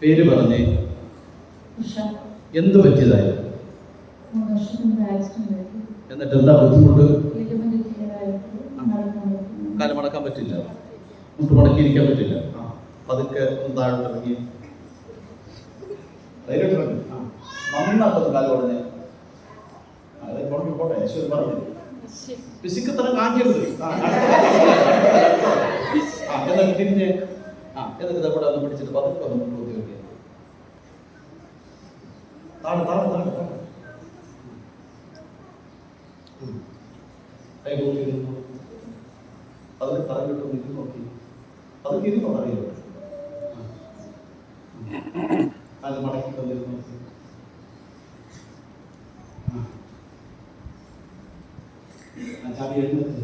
പേര് പറഞ്ഞേ. ഉഷ. എന്ത് പറ്റിയതായി? എന്നിട്ട് എന്താ ബുദ്ധിമുട്ട്? കാലം നടക്കാൻ മടക്കാൻ പറ്റില്ല. മുട്ട് മടക്കിയിരിക്കാൻ പറ്റില്ല. പതുക്കെ താഴോട്ട് ഇറങ്ങി കാൽ ഉടനെ പോട്ടെ. പറഞ്ഞു. പിശുക്കത്തരം കാണിക്കരുത്. ആ, അടുത്ത ആ എന്നിട്ട് തിരിഞ്ഞ് ആ എന്നിട്ട് ഇതവിടെ ഒന്ന് പിടിച്ചിട്ട് പതുക്കെ ഒന്ന് മുട്ട് കുത്തി വെക്കുക താഴെ താഴെ താഴെ താഴെ ഉം. കൈ കൂട്ടി ഇരുന്നു അതിന് തറവിട്ട് ഇരുന്ന് നോക്കി അത് ഇരുന്നോ അറിയോ അത് മടക്കി തന്നിരുന്നു നോക്കി ആ. ആ, ചാവി എഴുന്നേറ്റ്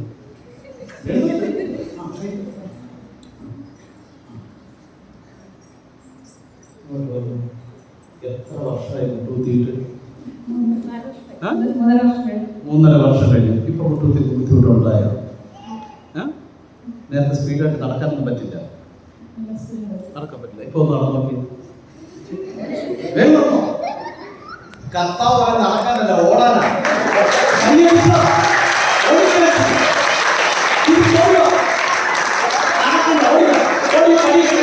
എഴുന്നേറ്റ്. എത്ര വർഷമായി മുട്ടൂത്തിയിട്ട്? മൂന്നര വർഷം കഴിഞ്ഞു ഇപ്പൊ മുട്ടൂത്തി ബുദ്ധിമുട്ടുണ്ടായോ? നേരത്തെ സ്പീഡായിട്ട് നടക്കാനൊന്നും പറ്റില്ല. നടക്കാൻ പറ്റില്ല. ഇപ്പൊ ഒന്ന് നടന്നു നോക്കി. കർത്താവ് നടക്കാനല്ല ഓടാനാ. ഓടി, ഓടി, ഓടി.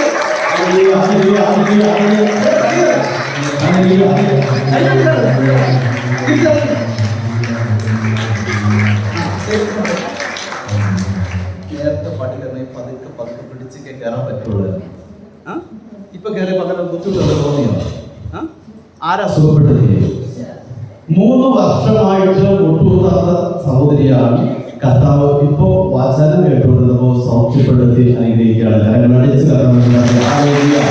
നേരത്തെ പഠിക്കണേ പതുക്കെ പതുക്കെ പിടിച്ചൊക്കെ കയറാൻ പറ്റുള്ളൂ. ആ? ഇപ്പൊ കയറി പകരം ബുദ്ധിമുട്ടൊക്കെ തോന്നിയോ? ആരാ സുഖപ്പെട്ടത് മൂന്ന് വർഷമായിട്ട് മുട്ടുകൂടാത്ത സഹോദരിയാണ് കർത്താവ് ഇപ്പോ വാചാലം കേട്ടുകൊണ്ടിരുന്നപ്പോ സൗഖ്യപ്പെടുത്തി അനുഗ്രഹിക്കുകയാണ്. കരങ്ങളടിച്ച് കർത്താവ്